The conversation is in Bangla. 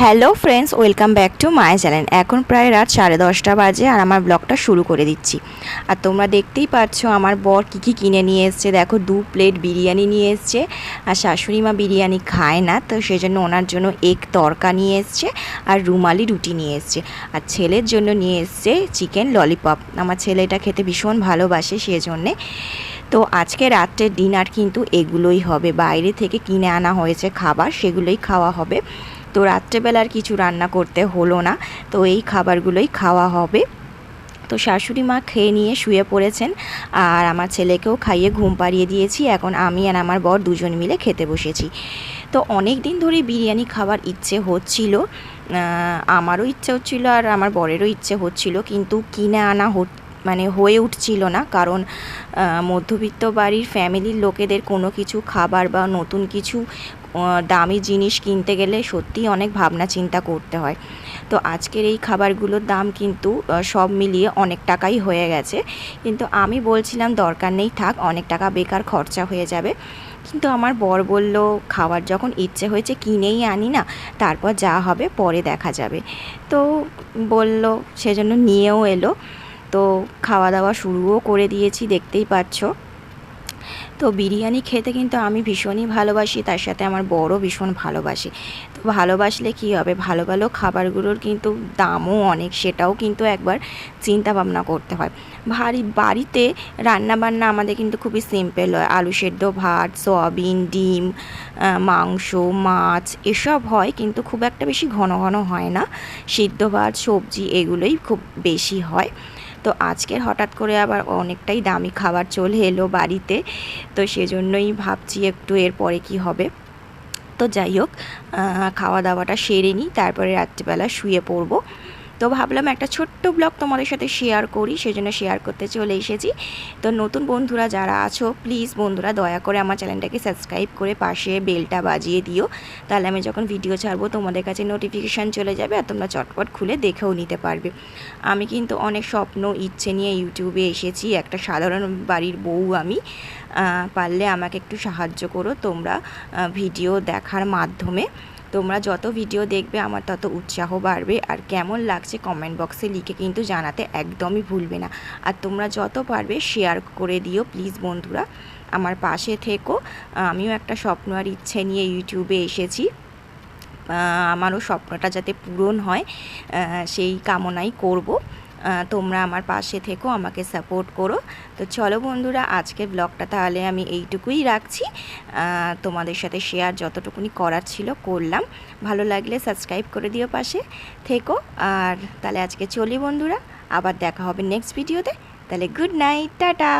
Hello friends, welcome back to my channel. এখন প্রায় রাত সাড়ে দশটা বাজে আর আমার ব্লগটা শুরু করে দিচ্ছি। আর তোমরা দেখতেই পাচ্ছ আমার বর কী কী কিনে নিয়ে এসছে। দেখো, দু প্লেট বিরিয়ানি নিয়ে এসছে। আর শাশুড়ি মা বিরিয়ানি খায় না, তো সেজন্য ওনার জন্য এক তরকা নিয়ে এসছে আর রুমালি রুটি নিয়ে এসছে। আর ছেলের জন্য নিয়ে এসছে চিকেন ললিপপ আমার ছেলে এটা খেতে ভীষণ ভালোবাসে সেজন্যে। তো আজকে রাত্রের ডিনার কিন্তু এগুলোই হবে। বাইরে থেকে কিনে আনা হয়েছে খাবার, সেগুলোই খাওয়া হবে। তো রাত্রেবেলার কিছু রান্না করতে হলো না। তো এই খাবারগুলোই খাওয়া হবে। তো শাশুড়ি মা খেয়ে নিয়ে শুয়ে পড়েছেন। আর আমার ছেলেকেও খাইয়ে ঘুম পাড়িয়ে দিয়েছি। এখন আমি আর আমার বর দুজন মিলে খেতে বসেছি। তো অনেক দিন ধরে বিরিয়ানি খাবার ইচ্ছে হচ্ছিল। আমারও ইচ্ছে হচ্ছিল আর আমার বরেরও ইচ্ছে হচ্ছিল। কিন্তু কিনে আনা মানে হয়ে উঠছিল না। কারণ মধ্যবিত্ত বাড়ির ফ্যামিলির লোকেদের কোনো কিছু খাবার বা নতুন কিছু দামি জিনিস কিনতে গেলে সত্যিই অনেক ভাবনা চিন্তা করতে হয়। তো আজকের এই খাবারগুলোর দাম কিন্তু সব মিলিয়ে অনেক টাকাই হয়ে গেছে। কিন্তু আমি বলছিলাম, দরকার নেই থাক, অনেক টাকা বেকার খরচা হয়ে যাবে। কিন্তু আমার বর বলল, খাবার যখন ইচ্ছে হয়েছে কিনেই আনি না, তারপর যা হবে পরে দেখা যাবে। তো বলল সেজন্য নিয়েও এলো। তো খাওয়া দাওয়া শুরুও করে দিয়েছি, দেখতেই পাচ্ছ। তো বিরিয়ানি খেতে কিন্তু আমি ভীষণই ভালোবাসি, তার সাথে আমার বড়ও ভীষণ ভালোবাসে। তো ভালোবাসলে কী হবে? ভালো ভালো খাবারগুলোর কিন্তু দামও অনেক, সেটাও কিন্তু একবার চিন্তা ভাবনা করতে হয়। ভারী, বাড়িতে রান্না বান্না আমাদের কিন্তু খুবই সিম্পল হয়। আলু সেদ্ধ ভাত, সয়াবিন, ডিম মাংস, মাছ, এসব হয় কিন্তু খুব একটা বেশি ঘন ঘন হয় না। সিদ্ধ ভাত, সবজি এগুলোই খুব বেশি হয়। তো আজকের হঠাৎ করে আবার অনেকটাই দামি খাবার চলে এলো বাড়িতে। তো সেজন্যই ভাবছি একটু এরপরে কি হবে। তো যাই হোক খাওয়া দাওয়াটা সেরে নিই, তারপরে রাত্রিবেলা শুয়ে পড়ব। তো ভাবলাম একটা ছোট্ট ব্লগ তোমাদের সাথে শেয়ার করি, সেজন্য শেয়ার করতে চলে এসেছি। তো নতুন বন্ধুরা যারা আছো প্লিজ বন্ধুরা দয়া করে আমার চ্যানেলটাকে সাবস্ক্রাইব করে পাশে বেলটা বাজিয়ে দিও। তাহলে আমি যখন ভিডিও ছাড়বো, তোমাদের কাছে নোটিফিকেশান চলে যাবে আর তোমরা চটপট খুলে দেখেও নিতে পারবে। আমি কিন্তু অনেক স্বপ্ন, ইচ্ছে নিয়ে ইউটিউবে এসেছি, একটা সাধারণ বাড়ির বউ আমি। পারলে আমাকে একটু সাহায্য করো তোমরা ভিডিও দেখার মাধ্যমে। তোমরা যত ভিডিও দেখবে, আমার তত উৎসাহ বাড়বে। আর কেমন লাগছে কমেন্ট বক্সে লিখে কিন্তু জানাতে একদমই ভুলবে না। আর তোমরা যত পারবে শেয়ার করে দিও প্লিজ বন্ধুরা। আমার পাশে থেকো। আমিও একটা স্বপ্ন আর ইচ্ছে নিয়ে ইউটিউবে এসেছি। আমারও স্বপ্নটা যাতে পূরণ হয় সেই কামনাই করব। তোমরা আমার পাশে থেকো, আমাকে সাপোর্ট করো। তো চলো বন্ধুরা, আজকে ব্লগটা তাহলে আমি এইটুকুই রাখছি। তোমাদের সাথে শেয়ার যতটুকুনি করার ছিল করলাম। ভালো লাগলে সাবস্ক্রাইব করে দিও পাশে থেকো। আর তাহলে আজকে চলি বন্ধুরা, আবার দেখা হবে নেক্সট ভিডিওতে তাহলে গুড নাইট টাটা!